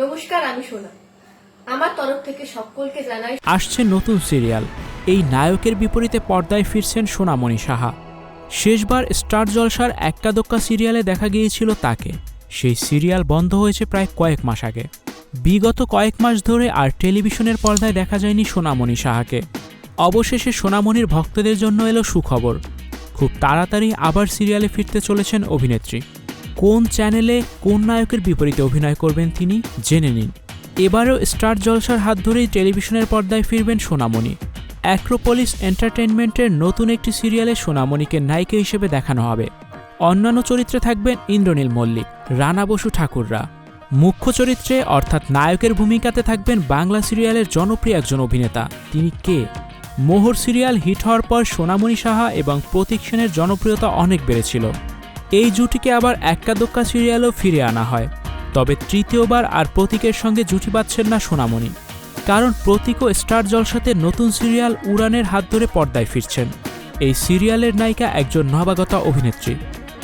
নমস্কার, আমি সোনা। আমার তরফ থেকে সকলকে জানাই আসছে নতুন সিরিয়াল। এই নায়কের বিপরীতে পর্দায় ফিরছেন সোনামণি সাহা। শেষবার স্টার জলসার এক্কা দোক্কা সিরিয়ালে দেখা গিয়েছিল তাকে। সেই সিরিয়াল বন্ধ হয়েছে প্রায় কয়েক মাস আগে। বিগত কয়েক মাস ধরে আর টেলিভিশনের পর্দায় দেখা যায়নি সোনামণি সাহাকে। অবশেষে সোনামণির ভক্তদের জন্য এলো সুখবর। খুব তাড়াতাড়ি আবার সিরিয়ালে ফিরতে চলেছেন অভিনেত্রী। কোন চ্যানেলে কোন নায়কের বিপরীতে অভিনয় করবেন তিনি জেনে নিন। এবারও স্টার জলসার হাত ধরেই টেলিভিশনের পর্দায় ফিরবেন সোনামণি। অ্যাক্রোপলিস এন্টারটেইনমেন্টের নতুন একটি সিরিয়ালে সোনামণিকে নায়িকা হিসেবে দেখানো হবে। অন্যান্য চরিত্রে থাকবেন ইন্দ্রনীল মল্লিক, রানা বসু ঠাকুররা। মুখ্য চরিত্রে অর্থাৎ নায়কের ভূমিকাতে থাকবেন বাংলা সিরিয়ালের জনপ্রিয় একজন অভিনেতা। তিনি কে? মোহর সিরিয়াল হিট হওয়ার পর সোনামণি সাহা এবং প্রতীক সেনের জনপ্রিয়তা অনেক বেড়েছিল। এই জুটিকে আবার এক্কাদোক্কা সিরিয়ালও ফিরে আনা হয়। তবে তৃতীয়বার আর প্রতীকের সঙ্গে জুটি পাচ্ছেন না সোনামণি। কারণ প্রতীক ও স্টার জলসাতে নতুন সিরিয়াল উড়ানের হাত ধরে পর্দায় ফিরছেন। এই সিরিয়ালের নায়িকা একজন নবাগতা অভিনেত্রী।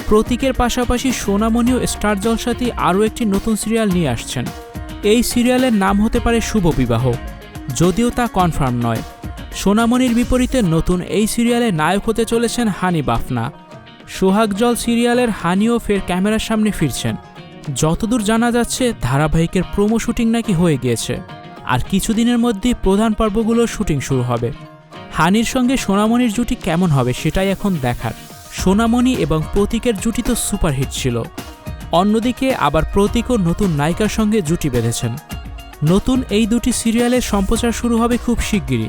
প্রতীকের পাশাপাশি সোনামণিও স্টার জলসাতেই আরও একটি নতুন সিরিয়াল নিয়ে আসছেন। এই সিরিয়ালের নাম হতে পারে শুভ বিবাহ। যদিও তা কনফার্ম নয়। সোনামণির বিপরীতে নতুন এই সিরিয়ালে নায়ক হতে চলেছেন হানি বাফনা। সোহাগ জল সিরিয়ালের হানিও ফের ক্যামেরার সামনে ফিরছেন। যতদূর জানা যাচ্ছে, ধারাবাহিকের প্রোমো শুটিং নাকি হয়ে গিয়েছে। আর কিছুদিনের মধ্যেই প্রধান পর্বগুলোর শুটিং শুরু হবে। হানির সঙ্গে সোনামণির জুটি কেমন হবে সেটাই এখন দেখার। সোনামণি এবং প্রতীকের জুটি তো সুপারহিট ছিল। অন্যদিকে আবার প্রতীকও নতুন নায়িকার সঙ্গে জুটি বেঁধেছেন। নতুন এই দুটি সিরিয়ালের সম্প্রচার শুরু হবে খুব শিগগিরই।